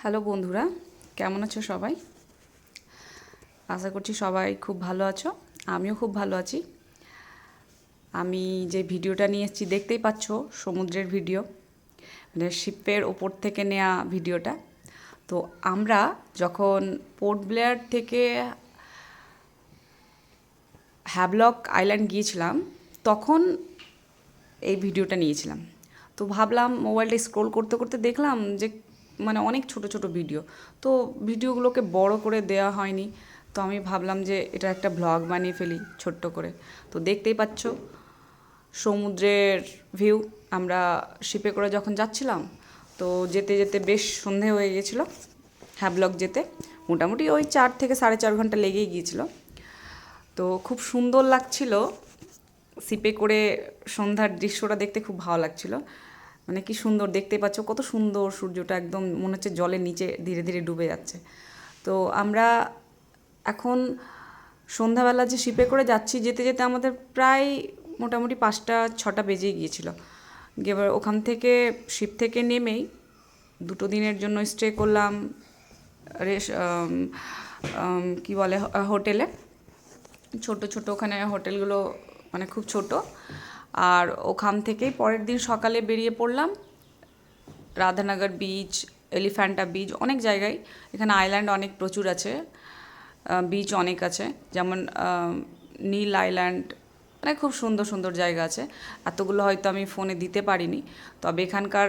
Hello বন্ধুরা, কেমন আছো সবাই? আশা করছি সবাই খুব ভালো আছো, আমিও খুব ভালো আছি। আমি যে ভিডিওটা নিয়ে এসেছি দেখতেই পাচ্ছ, সমুদ্রের ভিডিও মানে শিপের ওপর থেকে নেওয়া ভিডিওটা। তো আমরা যখন পোর্ট ব্লেয়ার থেকে হ্যাভলক আইল্যান্ড গিয়েছিলাম, তখন এই ভিডিওটা নিয়েছিলাম। তো ভাবলাম মোবাইলটা স্ক্রোল করতে করতে দেখলাম যে মানে অনেক ছোট ছোট ভিডিও তো ভিডিওগুলোকে বড় করে দেওয়া হয়নি। তো আমি ভাবলাম যে এটা একটা ব্লগ বানিয়ে ফেলি ছোট্ট করে। তো দেখতেই পাচ্ছ, সমুদ্রের ভিউ আমরা শিপে করে যখন যাচ্ছিলাম, তো যেতে যেতে বেশ সন্ধে হয়ে গেছিল। হ্যাভলক যেতে। মোটামুটি ওই চার থেকে সাড়ে চার ঘণ্টা লেগেই গিয়েছিল। তো খুব সুন্দর লাগছিল। সিপে করে সন্ধ্যার দৃশ্যটা দেখতে খুব ভালো লাগছিল। মানে কি সুন্দর দেখতে পাচ্ছ, কত সুন্দর সূর্যটা একদম মনে হচ্ছে জলের নিচে ধীরে ধীরে ডুবে যাচ্ছে। তো আমরা এখন সন্ধ্যাবেলা যে শিপে করে যাচ্ছি, যেতে যেতে আমাদের প্রায় মোটামুটি পাঁচটা, ছটা বেজে গিয়েছিল। এবার ওখান থেকে শিপ থেকে নেমেই দুটো দিনের জন্য স্টে করলাম রেস কী বলে হোটেলে। ছোট ছোট ওখানে হোটেলগুলো মানে খুব ছোট। আর ওখান থেকেই পরের দিন সকালে বেরিয়ে পড়লাম। রাধানগর বিচ এলিফ্যান্টা বিচ অনেক জায়গায়। এখানে আইল্যান্ড অনেক প্রচুর আছে। বিচ অনেক আছে। যেমন নীল আইল্যান্ড মানে খুব সুন্দর সুন্দর জায়গা আছে। এতগুলো হয়তো আমি ফোনে দিতে পারিনি। তবে এখানকার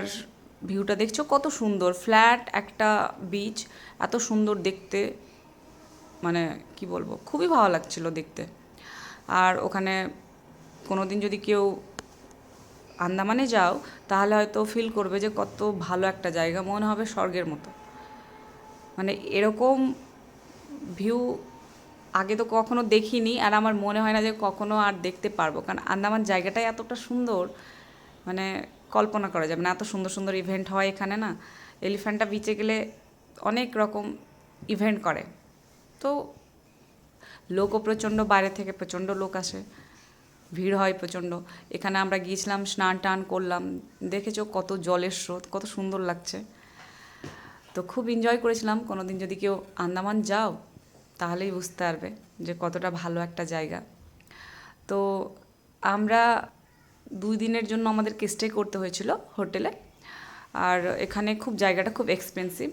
ভিউটা দেখছ কত সুন্দর। ফ্ল্যাট একটা বিচ এত সুন্দর দেখতে। মানে কি বলব? খুবই ভালো লাগছিল দেখতে। আর ওখানে কোনো দিন যদি কেউ আন্দামানে যাও, তাহলে হয়তো ফিল করবে যে কত ভালো একটা জায়গা, মনে হবে স্বর্গের মতো। মানে এরকম ভিউ আগে তো কখনো দেখিনি, আর আমার মনে হয় না যে কখনো আর দেখতে পারব। কারণ আন্দামান জায়গাটাই এতটা সুন্দর মানে কল্পনা করা যাবে না। এত সুন্দর সুন্দর ইভেন্ট হয় এখানে না। এলিফ্যান্টটা বিচে গেলে অনেক রকম ইভেন্ট করে। তো লোকও প্রচণ্ড, বাইরে থেকে প্রচণ্ড লোক আসে। ভিড় হয় প্রচণ্ড। এখানে আমরা গিয়েছিলাম, স্নান টান করলাম। দেখেছ কত জলের স্রোত, কত সুন্দর লাগছে। তো খুব এনজয় করেছিলাম। কোনো দিন যদি কেউ আন্দামান যাও, তাহলেই বুঝতে পারবে যে কতটা ভালো একটা জায়গা। তো আমরা দুই দিনের জন্য আমাদেরকে স্টে করতে হয়েছিল হোটেলে। আর এখানে খুব জায়গাটা খুব এক্সপেন্সিভ